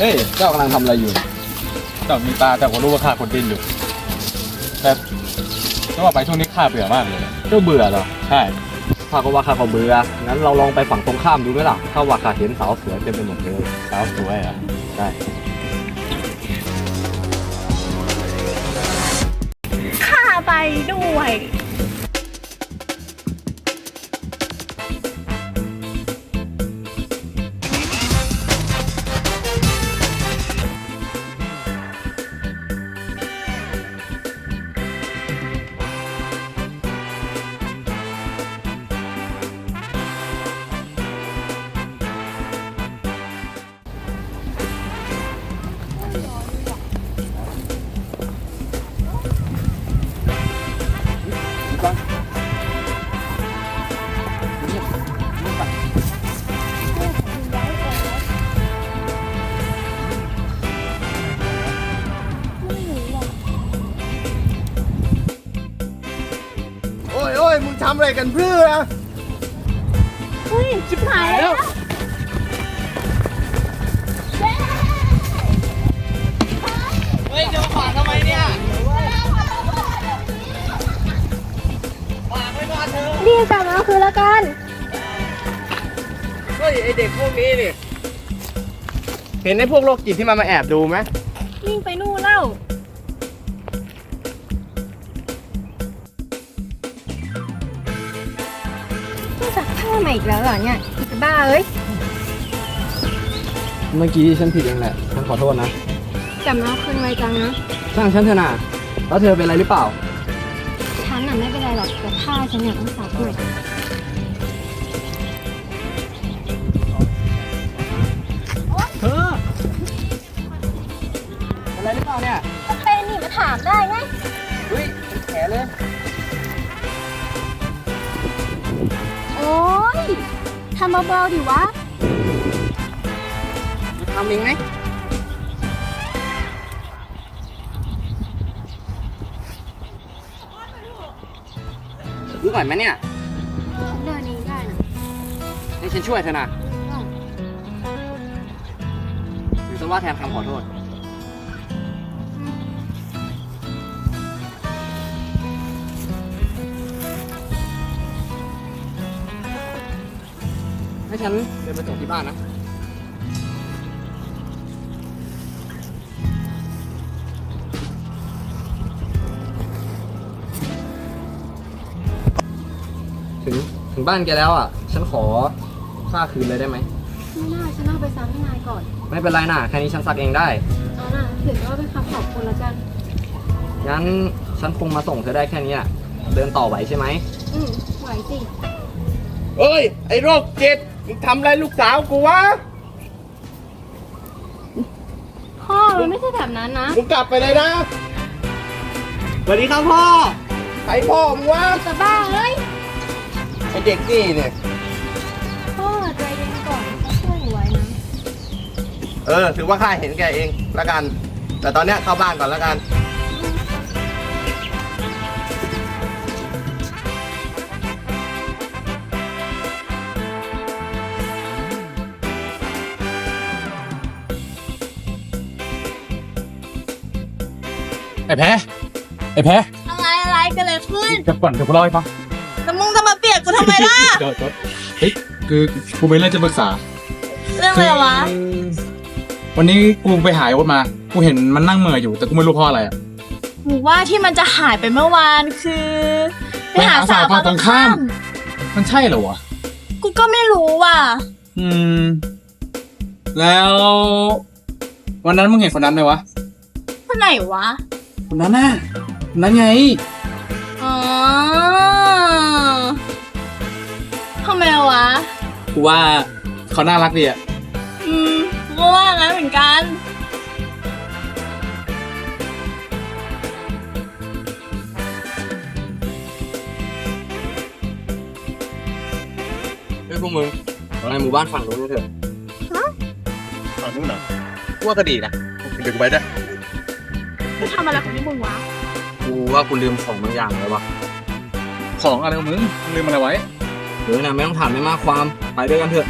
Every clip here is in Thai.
เฮ้ย เจ้ากำลังทำอะไรอยู่ เจ้ามีตาแต่ก็รู้ว่าข้าคนดินอยู่ แต่จะว่าไปช่วงนี้ข้าเบื่อมากเลย เจ้าเบื่อเหรอ ใช่ ข้าก็ว่าข้าก็เบื่อ งั้นเราลองไปฝั่งตรงข้ามดูไหมล่ะถ้าว่าข้าเห็นสาวสวยเต็มไปหมดเลย สาวสวยอะใช่ ข้าไปด้วย มึงทำอะไรกันเพื่อเฮ้ยชิบหายแล้วรีบกลับมาเอาคืนละกันเฮ้ยไอเด็กพวกนี้นี่เห็นไอพวกโรคจิตที่มันมาแอบดูไหมวิ่งไปนู่นแล้ว นี่สักผ้าใหม่อีกแล้วเหรอเนี่ยอีกบ้าเอ้ยเมื่อกี้ฉันผิดเองแหละ ฉันขอโทษนะกลับมาเอาคืนไวจังนะช่างฉันเถอะนะแล้วเธอเป็นอะไรหรือเปล่า ฉันน่ะไม่เป็นไรหรอกแต่ผ้าฉันเนี่ยต้องซักหน่อย ทำเบาๆดิวะทำเองไหมรู้ก่อนไหมเนี่ยเดินเองได้นะให้ฉันช่วยเธอนะถือซะว่าแทนคำขอโทษ ให้ฉันเดินไปส่งที่บ้านนะ ถึงถึงบ้านแกแล้วอะ ฉันขอค่าคืนเลยได้ไหม ไม่น่าฉันเอาไปซักให้นายก่อน ไม่เป็นไรนะแค่นี้ฉันซักเองได้ เอาน่ะถือว่าเป็นคำขอบคุณละกัน งั้นฉันคงมาส่งเธอได้แค่นี้อะเดินต่อไหวใช่ไหม อืมไหวสิเฮ้ย ไอโรคจิต มึงทำอะไรลูกสาวกูวะ พ่อมันไม่ใช่แบบนั้นนะมึงกลับไปเลยนะ สวัสดีครับพ่อ ใครพ่อมึงวะจะบ้าเอ้ยไอเด็กนี่เนี่ย พ่อใจเย็นก่อนช่วยหนูไว้นะเออ ถือว่าข้าเห็นแกเองละกัน แต่ตอนเนี้ยเข้าบ้านก่อนละกัน ไอ้แพ้ไอ้แพ้อะไรอะไรกันเลยขึ้นจะก่อนเดี๋ยวกูเล่าให้ฟังแต่มึงจะมาเปลี่ยนกูทำไมล่ะ เดี๋ยวเดี๋ยวเฮ้ยคือกูมีเรื่องจะปรึกษาเรื่องอะไรวะ คือวันนี้กูไปหายศมา กูเห็นมันนั่งเหม่ออยู่แต่กูไม่รู้เพราะอะไรอะหนูว่าที่มันจะหายไปเมื่อวานคือไปหาสาวไปหาสาวฝั่งตรงข้าม มันใช่เหรอวะ กูก็ไม่รู้ว่ะ อืม แล้ว วันนั้นมึงเห็นคนนั้นไหมวะ คนไหนวะค นนั้นน่ะคนนั้นไง อ๋อทำไมวะ กูว่าเขาน่ารักดีอะอืมกูก็ว่างั้นเหมือนกัน เฮ้ยพวกมึงไปหมู่บ้านฝั่งนู้นกันเถอะฝั่งนู้นเหรอว่าก็ดีนะเดี๋ยวกูไปด้วย กูทำอะไรของนี่มึงวะกูว่ากูลืมของบางอย่างเลยวะของอะไรของมึงมึงลืมอะไรไว้เดี๋ยวนะไม่ต้องถามไม่มากความไปด้วยกันเถอะ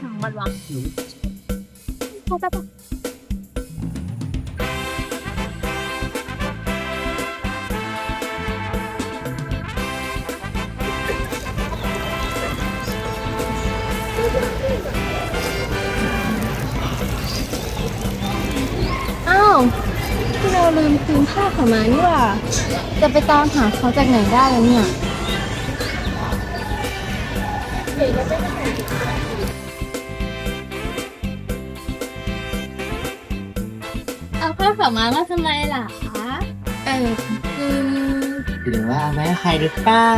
หนังมันวะไปไปไปอ้ เราลืมคืนผ้าเขามานี่หว่า จะไปตามหาเขาจากไหนได้แล้วเนี่ย เอาผ้าขาวมาแล้วทำไมล่ะคะ เออคือหรือว่าไม่ให้ใครหรือเปล่า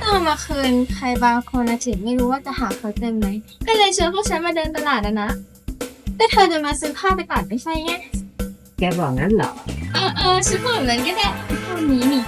ต้องเอามาคืนใครบางคนนะถึงไม่รู้ว่าจะหาเขาเจอไหม ก็เลยชวนพวกฉันมาเดินตลาดนะนะ แต่เธอจะมาซื้อผ้าไปตัดไม่ใช่ไง แกบอกงั้นเหรอ เออเออฉันพูดแบบนั้นก็ได้พวกนี้นี่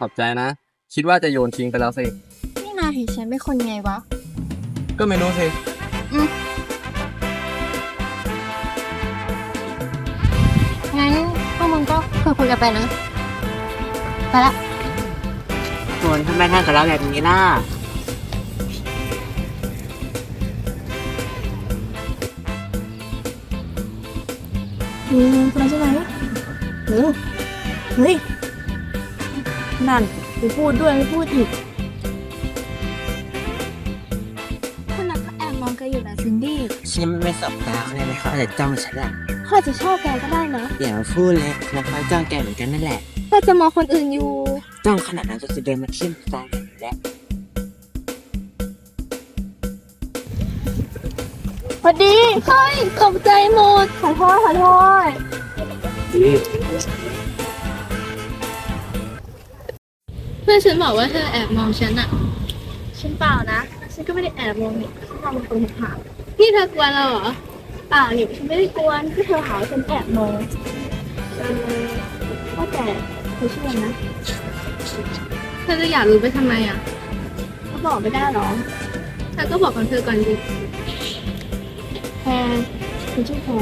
ขอบใจนะ คิดว่าจะโยนทิ้งไปแล้วสิ นี่นายเห็นฉันเป็นคนไงวะ ก็ไม่รู้สิ งั้นพวกมึงก็คุยคุยกันไปนะ ไปละคนทำไมทำกับเราแบบนี้ล่ะ มีเงินคนใช่ไหมเออเฮ้ย นั่นไปพูดด้วยไม่พูดอีกคนนั้นก็แอบมองแกอยู่นะซินดี้ฉันไม่สบตาเขาเลยไหมเขาอาจจะจ้องฉันอะเขาอาจจะชอบแกก็ได้นะอย่ามาพูดเลยแล้วเขาจ้องแกเหมือนกันนั่นแหละ ก็จะมองคนอื่นอยู่ จ้องขนาดนั้นจะเดินมาทิ่มตากันอยู่แล้วสวัสดีเฮ้ยตกใจหมดขอโทษขอโทษ เพื่อนฉันบอกว่าเธอแอบมองฉันอะฉันเปล่านะ ฉันก็ไม่ได้แอบมองนี่ฉันมองเป็นคนห่างๆนี่เธอกลัวเราเหรอเปล่านี่ฉันไม่ได้กลัวที่เธอหาว่าฉันแอบมองเออว่าแต่เธอชื่ออะไรนะเธอจะอยากรู้ไปทำไมอะก็บอกไม่ได้หรอเธอก็บอกของเธอก่อนดิแพรคุณชื่อแพร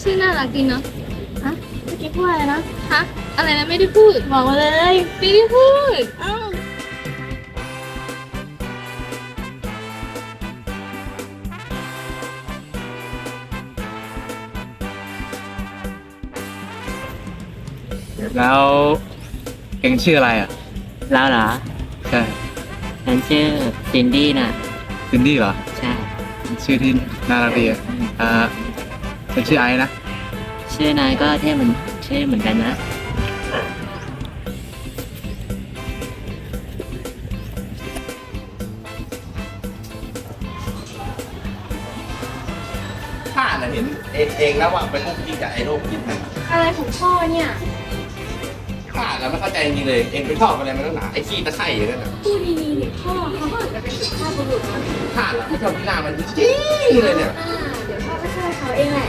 ชื่อน่ารักดีเนาะฮะเมื่อกี้พูดอะไรนะฮะ อะไรนะไม่ได้พูดบอกมาเลยไม่ได้พูดเอ้าแล้วเองชื่ออะไรอะแล้วเหรอใช่ฉันชื่อซินดี้น่ะซินดี้เหรอใช่ ชื่อที่น่ารักดีอะอ่าฉันชื่อไอ้นะ ชื่อนายก็เท่เหมือนชื่อเหมือนกันนะ ข้าน่ะเห็นเองเองแล้วว่าไปคุกกี้กับไอ้โรคกินนะอะไรของพ่อเนี่ยข้าน่ะไม่เข้าใจจริงๆเลย เองไปชอบอะไรมันตั้งหนาไอ้ขี้ตะไคร่อย่างนั้นน่ะพูดดีๆดิพ่อเขาก็อาจจะเป็นสุภาพบุรุษนะข้าน่ะไม่ชอบที่หน้ามันจริงๆเลยเนี่ย อ่าเดี๋ยวพ่อก็ช่วยเขาเองแหละ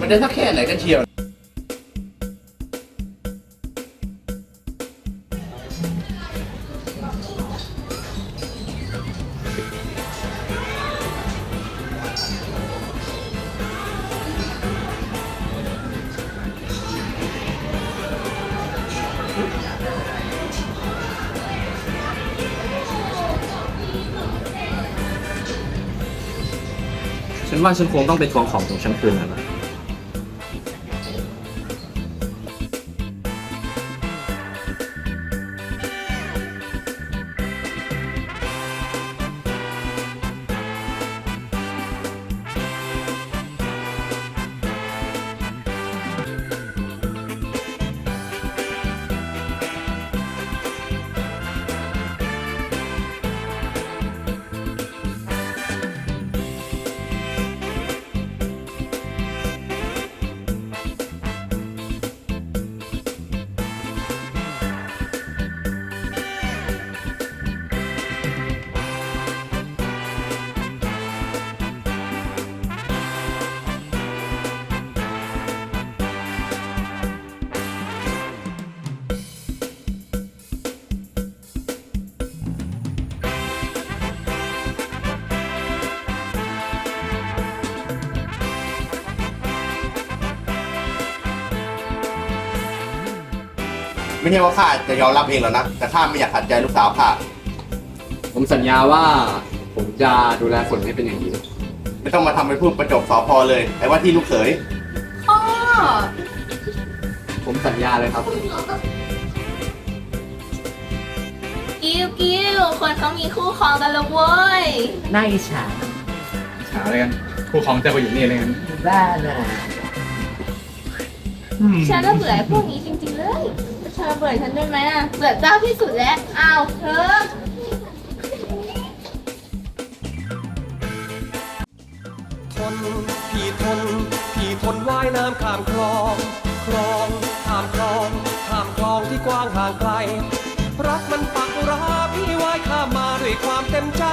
มันจะสักแค่ไหนกันเชียว ว่าฉันคงต้องไปทวงของของฉันคืนแล้วนะ ไม่ใช่ว่าข้าจะยอมรับเองหรอกนะ แต่ข้าไม่อยากขัดใจลูกสาวข้าผมสัญญาว่าผมจะดูแลฝนให้เป็นอย่างดีไม่ต้องมาทำเป็นพูดประจบสอพอเลยแต่ว่าที่ลูกเขย พ่อ ผมสัญญาเลยครับ กิ้วกิ้วคนเขามีคู่ครองกันแล้วเว้ย น่าอิจฉาหาอะไรกันคู่ของเจ้าก็อยู่นี่เลยกัน บ้าน่ะ ฉันก็เบื่อไอ้พวกนี้จริงๆเลยเธ อเบื่อฉันด้วยไหมอะเบื่อเจ้าที่สุดแล้วอ้าวเธอทนพี่ทนพี่ทนว่ายน้ำข้ามคลอง คลองข้ามคลองข้ามคลองที่กว้างห่างไกล รักมันปักราพี่ว่ายข้ามมาด้วยความเต็มใจ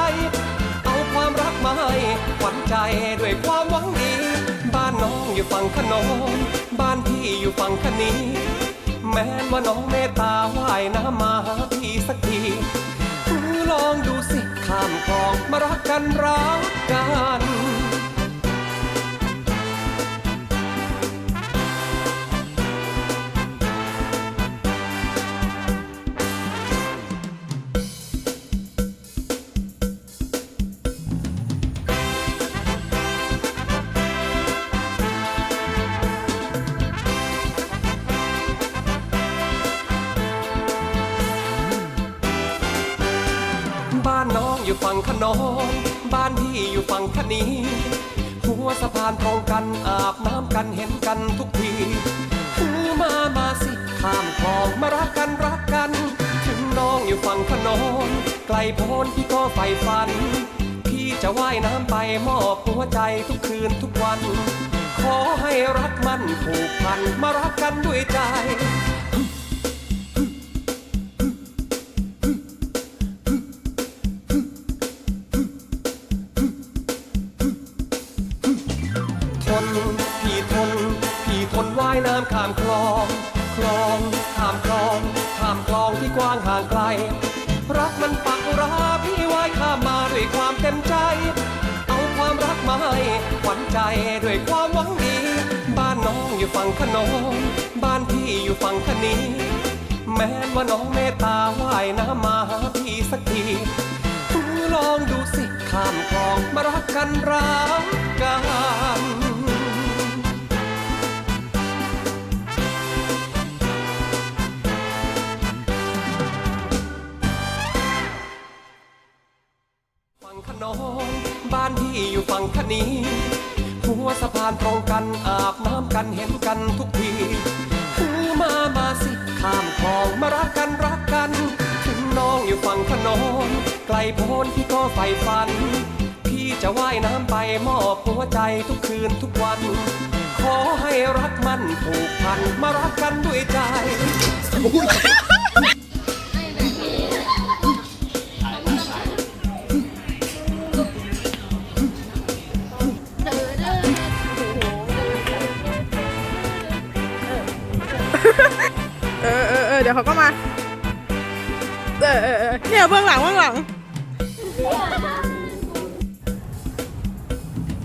เอาความรักมาให้ขวัญใจด้วยความหวังดี บ้านน้องอยู่ฝั่งขนองบ้านพี่อยู่ฝั่งคนี แม้นว่าน้องเมตตาว่ายน้ำมาหาพี่สักทีลองดูสิข้ามคลองมารักกันรักกัน อยู่ฝั่งขนองบ้านพี่อยู่ฝั่งคณีหัวสะพานตรงกันอาบน้ำกันเห็นกันทุกทีหูมามาสิข้ามคลองมารักกันรักกัน ถึงน้องอยู่ฝั่งขนองไกลโพ้นพี่ก็ใฝ่ฝัน พี่จะว่ายน้ำไปมอบหัวใจทุกคืนทุกวัน ขอให้รักมันผูกพันมารักกันด้วยใจามคลองคลองข้ามคลองข้ามคลองที่กว้างห่างไกล รักมันปักราพี่ว่ายข้ามมาด้วยความเต็มใจ เอาความรักมาให้ขวัญใจด้วยความหวังดี บ้านน้องอยู่ฝั่งขนองบ้านพี่อยู่ฝั่งคณีแม้ว่าน้องเมตตาว่ายน้ำมาหาพี่สักทีลองดูสิข้ามคลองมารักกันรักกัน อยู่ฝั่งคณีหัวสะพานตรงกันอาบน้ำกันเห็นกันทุกทีหูมามาสิข้ามคลองมารักกันรักกัน ถึงน้องอยู่ฝั่งขนองไกลโพ้นพี่ก็ใฝ่ฝัน พี่จะว่ายน้ำไปมอบหัวใจทุกคืนทุกวัน ขอให้รักมันผูกพันมารักกันด้วยใจ ดี๋ยวเขาก็มา เออเออเออเนี่ยเบื้องหลังเบื้องหลัง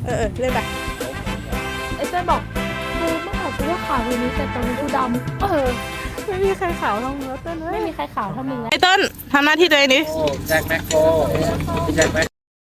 เออเออเล่นไปไอ้เต้ยบอกกูเมื่อก่อนกูว่าขาวอย่างนี้แต่ตอนนี้กูดำเออ ไม่มีใครขาวเท่ามึงแล้วเต้นเลยไม่มีใครขาวเท่ามึงแล้วไอ้เต้นทำหน้าที่ตัวเองดิ แจ็คแม็กโคแจ็คแม็ก